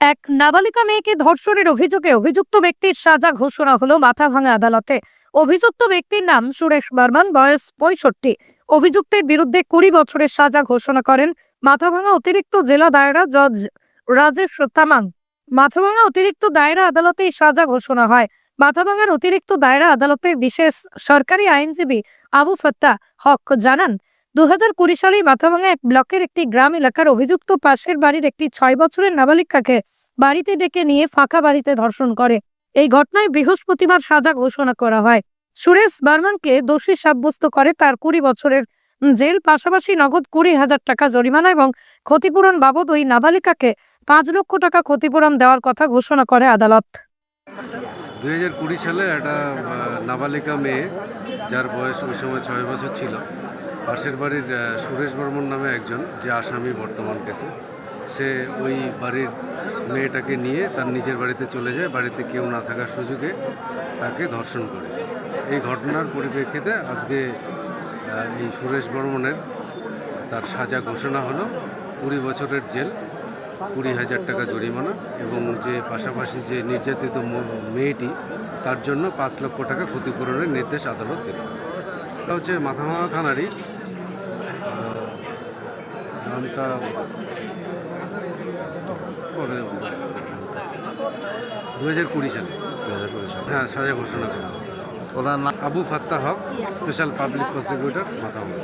এক নাবালিকা মেয়েকে ধর্ষণের অভিযোগে অভিযুক্ত ব্যক্তির সাজা ঘোষণা হলো মাথাভাঙা আদালতে। অভিযুক্ত ব্যক্তির নাম সুরেশ বর্মন, বয়স পঁয়ষট্টি। অভিযুক্তের বিরুদ্ধে কুড়ি বছরের সাজা ঘোষণা করেন মাথাভাঙা অতিরিক্ত জেলা দায়রা জজ রাজেশ তামাং। মাথাভাঙা অতিরিক্ত দায়রা আদালতে সাজা ঘোষণা হয়। মাথাভাঙার অতিরিক্ত দায়রা আদালতের বিশেষ সরকারি আইনজীবী আবু ফত্তা হক জানান দু হাজার কুড়ি সালে মাথাভাঙা এক ব্লকের একটি গ্রাম এলাকার অভিযুক্ত পাশের বাড়ির একটি ছয় বছরের নাবালিকাকে বাড়িতে ডেকে নিয়ে ফাঁকা বাড়িতে ধর্ষণ করে। এই ঘটনায় বৃহস্পতিবার সাজা ঘোষণা করা হয়। সুরেশ বার্মানকে দোষী সাব্যস্ত করে তার কুড়ি বছরের জেল, পাশাপাশি নগদ কুড়ি হাজার টাকা জরিমানা এবং ক্ষতিপূরণ বাবদ ওই নাবালিকাকে পাঁচ লক্ষ টাকা ক্ষতিপূরণ দেওয়ার কথা ঘোষণা করে আদালত। দুই হাজার কুড়ি সালে একটা নাবালিকা মেয়ে, যার বয়স ওই সময় ছয় বছর ছিল পাশের বাড়ির সুরেশ বর্মন নামে একজন, যে আসামি বর্তমান কেসে, সে ওই বাড়ির মেয়েটাকে নিয়ে তার নিজের বাড়িতে চলে যায়, বাড়িতে কেউ না থাকার সুযোগে তাকে ধর্ষণ করে। এই ঘটনার পরিপ্রেক্ষিতে আজকে এই সুরেশ বর্মনের তার সাজা ঘোষণা হলো, কুড়ি বছরের জেল, কুড়ি হাজার টাকা জরিমানা এবং যে পাশাপাশি যে নির্যাতিত মেয়েটি, তার জন্য পাঁচ লক্ষ টাকা ক্ষতিপূরণের নির্দেশ আদালত দিল এটা হচ্ছে মাথাভাঙা আহ, নামটা দু হাজার কুড়ি সালে। হ্যাঁ সাজা ঘোষণা করা হলো। ওনার Abu Fatta Haque special public prosecutor Mathabhanga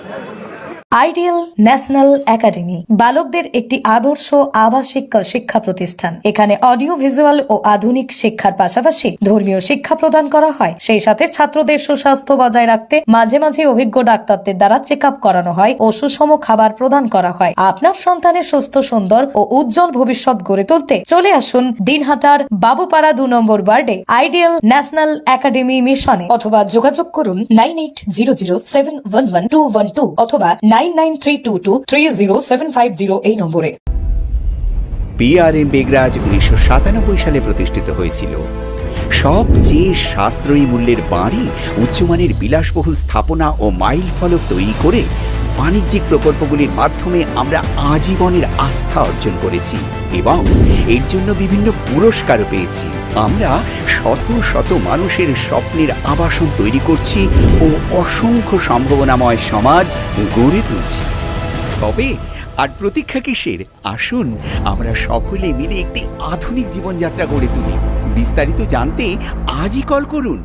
ideal national academy, বালকদের একটি আদর্শ আবাসিক শিক্ষা প্রতিষ্ঠান। এখানে অডিও, ভিজুয়াল ও আধুনিক শিক্ষার পাশাপাশি ধর্মীয় শিক্ষা প্রদান করা হয়। সেই সাথে ছাত্রদের সুস্বাস্থ্য বজায় রাখতে মাঝে মাঝে অভিজ্ঞ ডাক্তারদের দ্বারা চেক আপ করানো হয় ও সুষম খাবার প্রদান করা হয়। আপনার সন্তানের সুস্থ, সুন্দর ও উজ্জ্বল ভবিষ্যৎ গড়ে তুলতে চলে আসুন দিনহাটার বাবুপাড়া দু নম্বর ওয়ার্ডে আইডিয়াল ন্যাশনাল একাডেমি মিশনে। অথবা যোগাযোগ করুন nine eight zero zero seven one one two one two অথবা nine nine three two two three zero seven five zero এই নম্বরে। পিআরএম বেগরাজ উনিশশো সাতানব্বই সালে প্রতিষ্ঠিত হয়েছিল। সবচেয়ে সাশ্রয়ী মূল্যের বাড়ি, উচ্চমানের বিলাসবহুল স্থাপনা ও মাইল ফলক তৈরি করে বাণিজ্যিক প্রকল্পগুলির মাধ্যমে আমরা আজীবনের আস্থা অর্জন করেছি এবং এর জন্য বিভিন্ন পুরস্কারও পেয়েছি। আমরা শত শত মানুষের স্বপ্নের আবাসন তৈরি করছি ও অসংখ্য সম্ভাবনাময় সমাজ গড়ে তুলছি। তবে আর প্রতীক্ষা কিসের? আসুন, আমরা সকলে মিলে একটি আধুনিক জীবনযাত্রা গড়ে তুলি। বিস্তারিত জানতে আজই কল করুন।